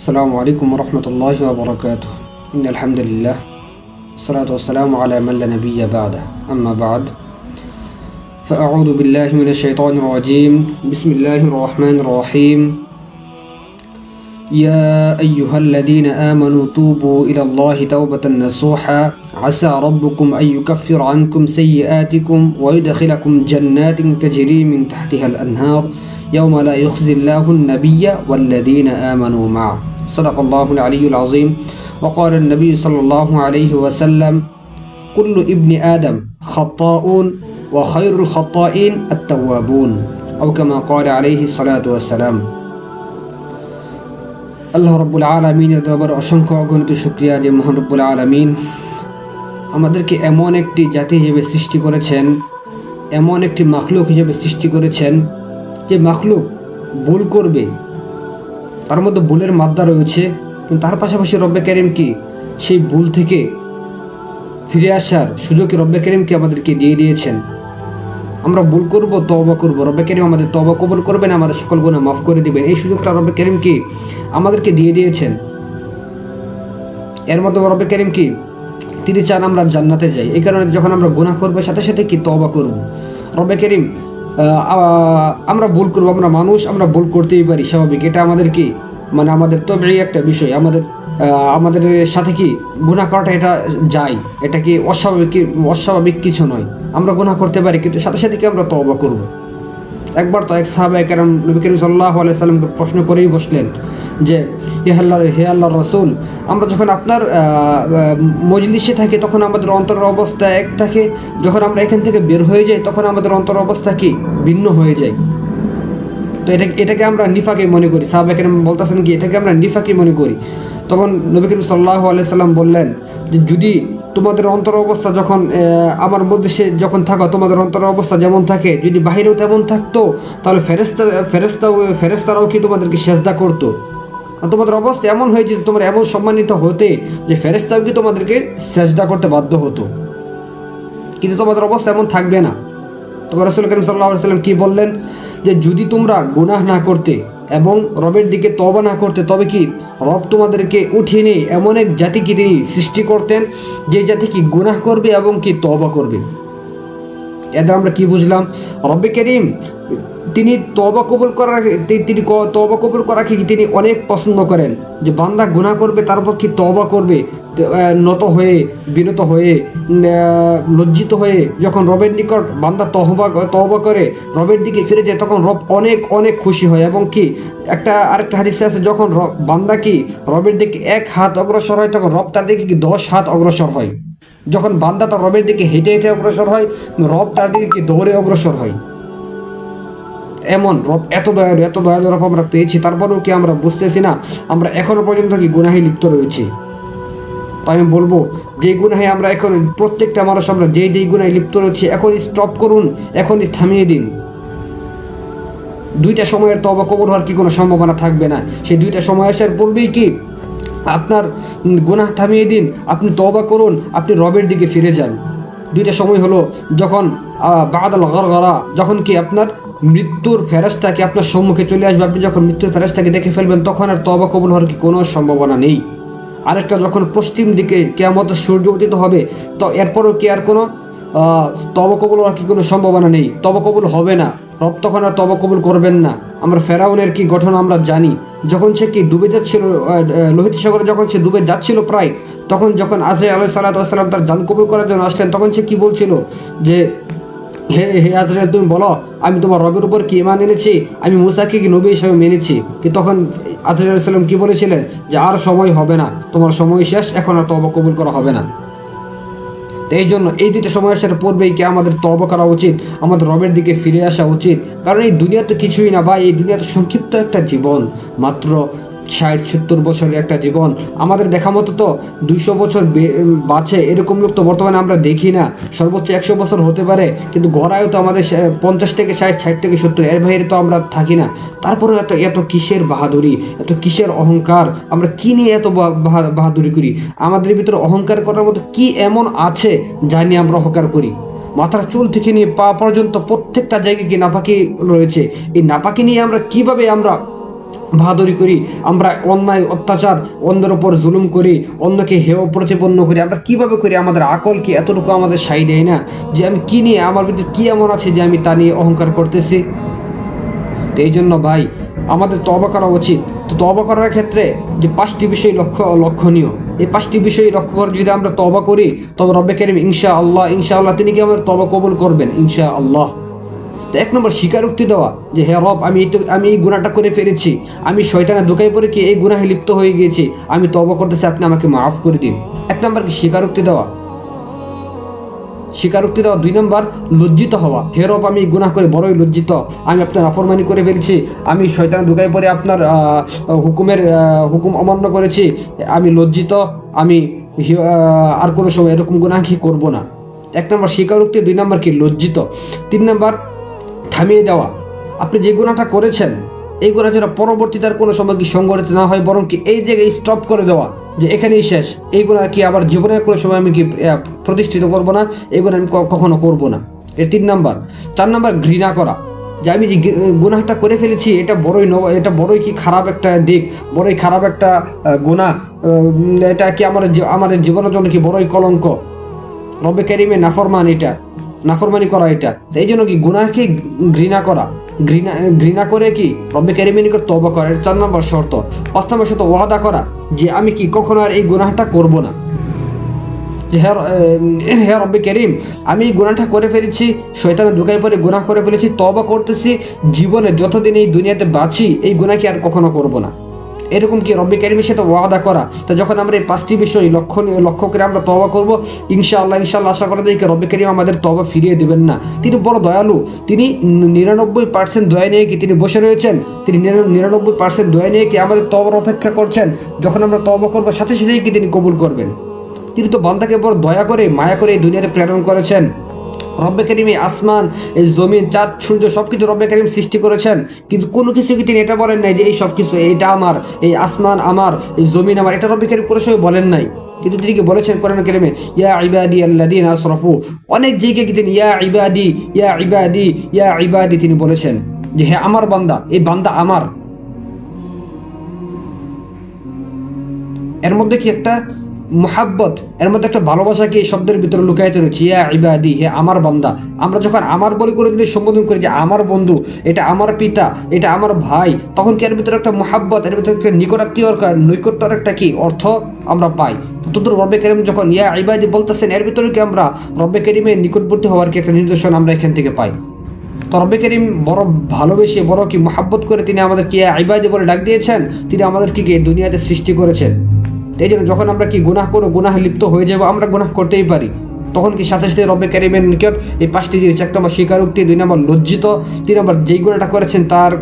السلام عليكم ورحمة الله وبركاته. إن الحمد لله. والصلاة والسلام على من لا نبي بعده. أما بعد فأعوذ بالله من الشيطان الرجيم. بسم الله الرحمن الرحيم. يا أيها الذين آمنوا توبوا إلى الله توبة نصوحا. عسى ربكم أن يكفر عنكم سيئاتكم ويدخلكم جنات تجري من تحتها الأنهار. يوم لا يخزي الله النبي والذين آمنوا معه صدق الله العلي العظيم وقال النبي صلى الله عليه وسلم كل ابن آدم خطاؤون وخير الخطائين التوابون أو كما قال عليه الصلاة والسلام আল্লাহ রব্বুল আলমিনের দরবার অসংখ্য অগণিত শুক্রিয়া যে মহান রব্বুল আলমিন আমাদেরকে এমন একটি জাতি হিসেবে সৃষ্টি করেছেন এমন একটি মাখলুক হিসেবে সৃষ্টি করেছেন যে মাখলুক ভুল করবে, তার মধ্যে ভুলের মাদ্দা রয়েছে, কিন্তু তার পাশাপাশি রব্বে কি? সেই ভুল থেকে ফিরে আসার সুযোগ রব্বে করিমকে আমাদেরকে দিয়ে দিয়েছেন। আমরা ভুল করব তবা করব। রব্বে করিম আমাদের তবা কবুল করবেন আমাদের সকল গুণা মাফ করে দিবেন। এই সুযোগটা রব্বে করিম কি আমাদেরকে দিয়ে দিয়েছেন। এর মধ্যে রব্বে করিম কি তিনি চান আমরা জান্নাতে যাই। এই কারণে যখন আমরা গুণা করব, সাথে সাথে কি তবা করব? রব্বে করিম আমরা ভুল করব, আমরা মানুষ, আমরা ভুল করতেই পারি, স্বাভাবিক। এটা আমাদের কি? মানে আমাদের তবেই একটা বিষয়। আমাদের আমাদের সাথে কি গুণা করাটা এটা যায়? এটা কি অস্বাভাবিক অস্বাভাবিক কিছু নয়। আমরা গুণা করতে পারি, কিন্তু সাথে সাথে কি আমরা তবা করব? একবার তো এক সাহাবাহ কারণ নবী করিম সাল্লাহ আলাইসাল্লামকে প্রশ্ন করেই বসলেন যে, হে আল্লাহ হে আল্লাহ রসুল, আমরা যখন আপনার মজলিসে থাকি, তখন আমাদের অন্তরের অবস্থা এক থাকে। যখন আমরা এখান থেকে বের হয়ে যাই, তখন আমাদের অন্তর অবস্থা কি? ভিন্ন হয়ে যায়। তো এটা, এটাকে আমরা নিফাকে মনে করি। সাহাবা কেন বলতেছেন কি, এটাকে আমরা নিফাকে মনে করি। তখন নবী করিম সাল্লাহ আলাইসাল্লাম বললেন যে, যদি তোমাদের অন্তর অবস্থা যখন আমার মধ্যে যখন থাকো, তোমাদের অন্তর অবস্থা যেমন থাকে, যদি বাহিরেও তেমন থাকতো, তাহলে ফেরেস্তা ফেরেস্তাও ফেরেস্তারাও কি তোমাদেরকে সেজদা করতো? তোমাদের অবস্থা এমন হয়ে যে তোমার এমন সম্মানিত হতে যে ফেরেস্তাও কি তোমাদেরকে সেজদা করতে বাধ্য হতো। কিন্তু তোমাদের অবস্থা এমন থাকবে না। তো রসুল করিম সাল্লাহ সাল্লাম কি বললেন? যে যদি তোমরা গুনাহ না করতে এবং রবের দিকে তবা না করতে, তবে কি রব তোমাদেরকে উঠিয়ে নিয়ে এমন এক জাতিকে তিনি সৃষ্টি করতেন যে জাতি কি গুনাহ করবে এবং কি তবা করবে? এদের আমরা কি বুঝলাম? রব্বে করিম, তিনি তবা কবুল করার তিনি তবা কবুল করাকে তিনি অনেক পছন্দ করেন? যে বান্দা গুণা করবে তারপর কি তবা করবে? নত হয়ে বিনত হয়ে লজ্জিত হয়ে যখন রবের নিকট বান্দা তহবা তহবা করে, রবের দিকে ফিরে যায়, তখন রব অনেক অনেক খুশি হয়। এবং কি, একটা আরেকটা হাদিসে আছে, যখন বান্দা কি রবের দিকে এক হাত অগ্রসর হয়, তখন রব তার দিকে কি দশ হাত অগ্রসর হয়। যখন বান্দা তার রবের দিকে হেঁটে হেঁটে অগ্রসর হয়, রব তার দিকে দৌড়ে অগ্রসর হয়? এমন রব, এত দয়ালু এত দয়ালু রব আমরা পেয়েছি, তারপরেও কি আমরা বুঝতেছি না? আমরা এখনও পর্যন্ত কি গুনাহে লিপ্ত রয়েছি? তাই আমি বলব, যেই গুনাহে আমরা এখন, প্রত্যেকটা মানুষ আমরা যেই যেই গুনায় লিপ্ত রয়েছি, এখনই স্টপ করুন, এখনই থামিয়ে দিন। দুইটা সময়ের তবা কবর হওয়ার কি কোনো সম্ভাবনা থাকবে না? সেই দুইটা সময় আসার পূর্বেই কি আপনার গুনাহ থামিয়ে দিন, আপনি তবা করুন, আপনি রবের দিকে ফিরে যান। দুইটা সময় হলো, যখন বাদাল গরগরা, যখন কি আপনার মৃত্যুর ফেরস্তাকে আপনার সম্মুখে চলে আসবে, আপনি যখন মৃত্যুর ফেরস্তাকে দেখে ফেলবেন, তখন আর তবা কবুল হওয়ার কি কোনো সম্ভাবনা নেই। আরেকটা যখন পশ্চিম দিকে কেয়ামতের সূর্য উদিত হবে, তো এরপরও কি আর কোনো আহ, তবা কবুল হওয়ার কি কোনো সম্ভাবনা নেই? তবা কবুল হবে না। রব তখন আর তবা কবুল করবেন না। আমরা ফেরাউনের কি গঠন আমরা জানি? যখন সে কি ডুবে যাচ্ছিল লোহিত সাগরে যখন সে ডুবে যাচ্ছিল প্রায় তখন যখন আজে আলাই সাল্লাম তার জান কবুল করার জন্য আসলেন তখন সে কি বলছিল? যে হে হে আজরাইল তুমি বলো আমি তোমার রবের উপর কি ইমান এনেছি? আমি মুসাকে কি নবী হিসেবে মেনেছি? কি তখন আজরাইল সাল্লাম কি বলেছিলেন? যে আর সময় হবে না। তোমার সময় শেষ এখন আর তবা কবুল করা হবে না। তো এই জন্য এই দুইটা সময় আসার পূর্বেই কি আমাদের তর্ব করা উচিত, আমাদের রবের দিকে ফিরে আসা উচিত? কারণ এই দুনিয়া তো কিছুই না ভাই, এই দুনিয়া তো সংক্ষিপ্ত একটা জীবন। মাত্র ষাট, সত্তর বছরের একটা জীবন। আমাদের দেখা মতো তো দুইশো বছর বাঁচে, এরকম লোক তো বর্তমানে আমরা দেখি না। সর্বোচ্চ একশো বছর হতে পারে, কিন্তু গড়ায়ও তো আমাদের পঞ্চাশ থেকে ষাট ষাট থেকে সত্তর, এর বাইরে তো আমরা থাকি না। তারপরেও এত এত কিসের বাহাদুরি, এত কিসের অহংকার, আমরা কী নিয়ে এত বাহাদুরি করি? আমাদের ভিতরে অহংকার করার মতো কি এমন আছে, যা নিয়ে আমরা অহংকার করি? মাথার চুল থেকে নিয়ে পা পর্যন্ত প্রত্যেকটা জায়গায় কি নাপাকি রয়েছে। এই নাপাকি নিয়ে আমরা কীভাবে আমরা বাহাদুরি করি, আমরা অন্যায়, অত্যাচার, অন্যের ওপর জুলুম করি, অন্যকে হেয় প্রতিপন্ন করি। আমরা কীভাবে করি? আমাদের আকল কি? এতটুকু আমাদের সাই দেয় না। যে আমি কি নিয়ে, আমার ভিতরে কী এমন আছে যে আমি তা নিয়ে অহংকার করতেছি? তো এই জন্য ভাই, আমাদের তবা করা উচিত। তো তবা করার ক্ষেত্রে যে পাঁচটি বিষয় লক্ষ্য, লক্ষণীয়। এই পাঁচটি বিষয় লক্ষ্য করে যদি আমরা তবা করি, তবে রব্বে কেরিম ইনশা আল্লাহ ইনশা আল্লাহ তিনি কি আমাদের তবা কবুল করবেন? ইনশা আল্লাহ তো এক নম্বর স্বীকারোক্তি দেওয়া যে, হে রব, আমি তো, আমি এই গুণাটা করে ফেলেছি। আমি শয়তানে দোকায় পড়ে কি এই গুণাহে লিপ্ত হয়ে গিয়েছি? আমি তবা করতেছি, আপনি আমাকে মাফ করে দিন। এক নম্বর কি স্বীকারোক্তি দেওয়া? স্বীকারোক্তি দেওয়া দুই নম্বর, লজ্জিত হওয়া। হে রব, আমি গুনাহ করে বড়ই লজ্জিত। আমি আপনার আফরমানি করে ফেলেছি। আমি শয়তান দুগায় পরে আপনার হুকুমের হুকুম অমান্য করেছি। আমি লজ্জিত। আমি আর কোনো সময় এরকম গুনাহ কি করব না? এক নম্বর স্বীকারোক্তি, দুই নম্বর কি লজ্জিত? তিন নম্বর থামিয়ে দেওয়া। আপনি যে গুণাটা করেছেন এই গুণা যেন পরবর্তীতে আর কোনো সময় কি সংগঠিত না হয় বরং কি এই জায়গায় স্টপ করে দেওয়া যে এখানেই শেষ। এই গুণা কি আবার জীবনের কোনো সময় আমি কি প্রতিষ্ঠিত করব না? এই গুণা আমি কখনো করব না। এর তিন নাম্বার। চার নাম্বার ঘৃণা করা। যে আমি যে গুনাহটা করে ফেলেছি এটা বড়ই নব এটা বড়ই কি খারাপ একটা দিক বড়ই খারাপ একটা আহ, এটা কি আমার আমাদের জীবনের জন্য কি বড়ই কলঙ্ক? রবে ক্যারিমে নাফরমান এটা। নাফরমানি করা এটা। এই জন্য কি গুনাহকে ঘৃণা করা? ঘৃণা ঘৃণা করে কি? রব্বে কেরিমে নিকট তবা করা। চার নম্বর শর্ত। পাঁচ নম্বর শর্ত ওয়াদা করা যে আমি কি কখনো আর এই গুনাহটা করব না। যে হ্যাঁ হ্যাঁ রব্বে কেরিম, আমি এই গুনাহটা করে ফেলেছি, শয়তানের দুকায় পরে গুনাহ করে ফেলেছি তবা করতেছি, জীবনে যতদিন এই দুনিয়াতে বাঁচি, এই গুনাহকে আর কখনো করব না। এরকম কি রব্বি কারিমের সাথে ওয়াদা করা? তো যখন আমরা এই পাঁচটি বিষয় লক্ষ্য লক্ষ্য করে আমরা তবা করব, ইনশাআল্লাহ ইনশাআল্লাহ আশা করা যায় রব্বি কারিম আমাদের তবা ফিরিয়ে দেবেন না। তিনি বড় দয়ালু। তিনি নিরানব্বই পার্সেন্ট দয়া নিয়ে কি তিনি বসে রয়েছেন? তিনি নিরানব্বই পার্সেন্ট দয়া নিয়ে কি আমাদের তবর অপেক্ষা করছেন? যখন আমরা তবা করব, সাথে সাথেই কি তিনি কবুল করবেন? তিনি তো বান্দাকে বড় দয়া করে, মায়া করে এই দুনিয়াতে প্রেরণ করেছেন। রব্বে করিম এই আসমান, এই জমিন চাঁদ সূর্য সব কিছু রব্বে করিম সৃষ্টি করেছেন। কিন্তু কোনো কিছু কি তিনি এটা বলেন নাই যে এই সব কিছু এটা আমার, এই আসমান আমার, এই জমিন আমার, এটা রব্বে করিম কোনো সময় বলেন নাই। কিন্তু তিনি কি বলেছেন কোরআন কেরিমে? ইয়া ইবাদি আল্লাদিন আসরফু। অনেক জায়গায় কি তিনি, ইয়া ইবাদি ইয়া ইবাদি ইয়া ইবাদি তিনি বলেছেন যে হ্যাঁ আমার বান্দা, এই বান্দা আমার। এর মধ্যে কি একটা মোহাব্বত, এর মধ্যে একটা ভালোবাসা কি এই শব্দের ভিতরে লুকায়িত রয়েছে। ইয়া ইবাদি, হে আমার বান্দা। আমরা যখন আমার বলে করে যদি সম্বোধন করি যে আমার বন্ধু, এটা আমার পিতা, এটা আমার ভাই, তখন কি এর ভিতরে একটা মোহাব্বত, এর ভিতরে একটা নিকটাত্মীয় নৈকট্যর একটা কি অর্থ আমরা পাই? তদ্রুপ রব্বে করিম যখন ইয়া ইবাদি বলতেছেন, এর ভিতরে কি আমরা রব্বে করিমের নিকটবর্তী হওয়ার কি একটা নির্দেশন আমরা এখান থেকে পাই? তো রব্বে করিম বড় ভালোবেসে, বড় কি মহাব্বত করে তিনি আমাদের কি আইবাদি বলে ডাক দিয়েছেন, তিনি আমাদের কি কি দুনিয়াতে সৃষ্টি করেছেন? এই জন্য যখন আমরা কি গুনাহ করো, গুনাহ লিপ্ত হয়ে যাব, আমরা গুনাহ করতেই পারি। তখন কি সাথে সাথে রবে কারিমের নিকট এই পাঁচটি জিনিস, এক নম্বর স্বীকারোক্তি, দুই নম্বর লজ্জিত, তিন নম্বর যেই গুণাটা করেছেন তার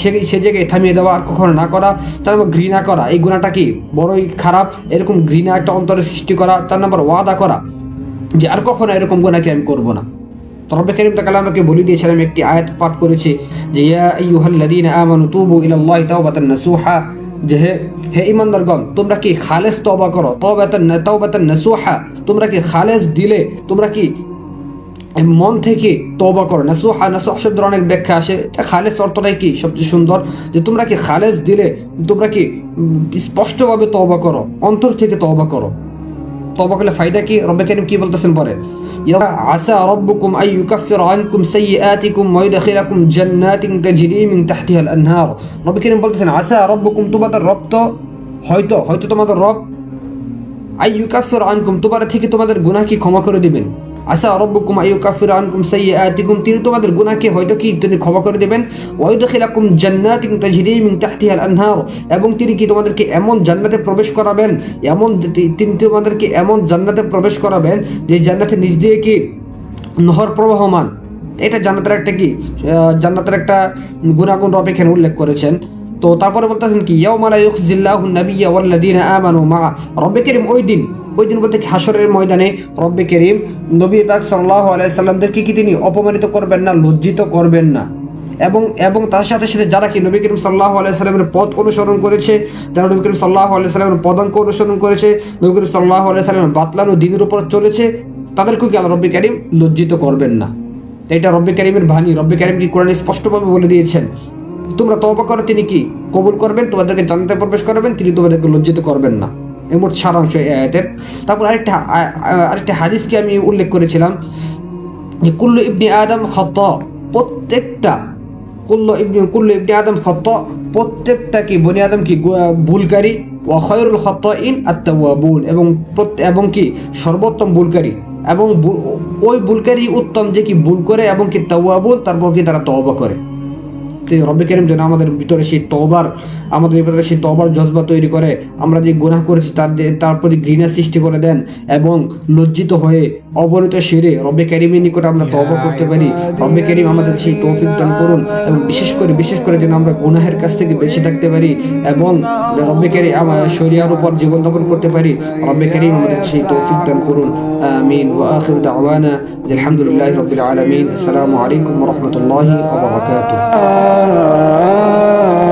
সে সে জায়গায় থামিয়ে দেওয়া আর কখনো না করা, চার নম্বর ঘৃণা করা। এই গুণাটা কি বড়ই খারাপ? এরকম ঘৃণা একটা অন্তরে সৃষ্টি করা। চার নম্বর ওয়াদা করা যে আর কখনো এরকম গুণাকে আমি করব না। তো রব্বে করিম তাকালে আমাকে বলে দিয়েছিলাম একটি আয়াত পাঠ করেছি যে, ইয়া আইয়ুহাল্লাযীনা আমানু তুবু ইলাল্লাহি তাওবাতান নাসুহা। যে হে হে ইমানদারগণ, তোমরা কি খালেস তওবা করো? তাওবাতান নাসুহা তোমরা কি খালেস দিলে? তোমরা কি মন থেকে তবা করো? নাসুহা নাসুহ শব্দের অনেক ব্যাখ্যা আসে। খালেস অর্থটাই কি? সবচেয়ে সুন্দর যে তোমরা কি খালেস দিলে, তোমরা কি স্পষ্টভাবে তবা করো? অন্তর থেকে তবা করো। তবা করলে ফায়দা কি? রব্বে করিম কি বলতেছেন পরে? ইয়া আসা রব্বুকুম আই ইউকাফির আনকুম সাইয়্যাতিকুম ওয়া ইউদখিলাকুম জান্নাতিন তাজরি মিন তাহতিহা আল-আনহার রব্বে করিম বলতেছেন আসা রব্বুকুম তোমাদের রব তো হয়তো হয়তো তোমাদের রব আই ইউকাফির আনকুম তোমার থেকে তোমাদের গুনাহ কি ক্ষমা করে দিবেন. আসা রব্বুকুম আই কাফির আনকুম সাইয়্যাতিকুম। তিনি তোমাদের গুনাহকে হয়তো কি তিনি ক্ষমা করে দেবেন। ওয়া ইউদখিলাকুম জান্নাতিন তাজরি মিন তাহতিহা আল-আনহার। এবং তিনি কি তোমাদেরকে এমন জান্নাতে প্রবেশ করাবেন? এমন তিনি তোমাদেরকে এমন জান্নাতে প্রবেশ করাবেন যে জান্নাতে নিজ দিয়ে কি নহর প্রবাহমান? এটা জান্নাতের একটা কি জান্নাতের একটা গুণাগুণ রব এখানে উল্লেখ করেছেন। তো তারপরে বলতেছেন কি, ইয়াউমা লা ইউখজিল্লাহু নাবিয়্যা ওয়াল্লাযীনা আমানু মা, রব্বে ওই দিন ওই দিন বলতে হাসরের ময়দানে রব্বে করিম নবী পাক সাল্লাল্লাহু আলাইহি সাল্লামদেরকে কি তিনি অপমানিত করবেন না, লজ্জিত করবেন না? এবং এবং তার সাথে সাথে যারা কি নবী করিম সাল্লাহ আলাইসাল্লামের পথ অনুসরণ করেছে, যারা নবী করিম সাল্লাহ আলাইসাল্লামের পদাঙ্ক অনুসরণ করেছে, নবী করিম সাল্লাহ আলাইসাল্লামের বাতলানো দিনের উপর চলেছে, তাদেরকেও কি আল্লাহ রব্বি করিম লজ্জিত করবেন না? এটা রব্বি করিমের বাণী, রব্বি করিম কি কোরআনে স্পষ্টভাবে বলে দিয়েছেন? তোমরা তওবা করো, তিনি কি কবুল করবেন? তোমাদেরকে জান্নাতে প্রবেশ করবেন, তিনি তোমাদেরকে লজ্জিত করবেন না। মোট সারাংশ এই আয়াতের তারপর আরেকটা আরেকটা হাদিসকে আমি উল্লেখ করেছিলাম যে কুল্লু ইবনি আদম খত প্রত্যেকটা কুল্লু ইবনি কুল্লু ইবনি আদম খত প্রত্যেকটা কি বনি আদম কি ভুলকারী? ও খয়রুল খত ইন আত্মাবুল এবং এবং কি সর্বোত্তম ভুলকারী। এবং ওই ভুলকারী উত্তম যে কি ভুল করে এবং কি তাওয়াবুল তারপর কি তারা তওবা করে। রব্বে করিম যেন আমাদের ভিতরে সেই তবার আমাদের ভিতরে সেই তবার জজবা তৈরি করে। আমরা যে গুনাহ করেছি তার তার প্রতি ঘৃণা সৃষ্টি করে দেন এবং লজ্জিত হয়ে অবনীত সেরে রব্বে করিমের নিকটে আমরা তবা করতে পারি। রব্বে করিম আমাদের সেই তৌফিক দান করুন এবং বিশেষ করে বিশেষ করে যেন আমরা গুনাহের কাছ থেকে বেঁচে থাকতে পারি এবং রব্বে করিম আমার শরিয়ার উপর জীবনযাপন করতে পারি। রব্বে করিম আমাদের সেই তৌফিক দান করুন। আমিন। ওয়া আখিরু দাওয়ানা আলহামদুলিল্লাহি রাব্বিল আলামিন। আসসালামু আলাইকুম রাহমাতুল্লাহি ওয়া বারাকাতুহু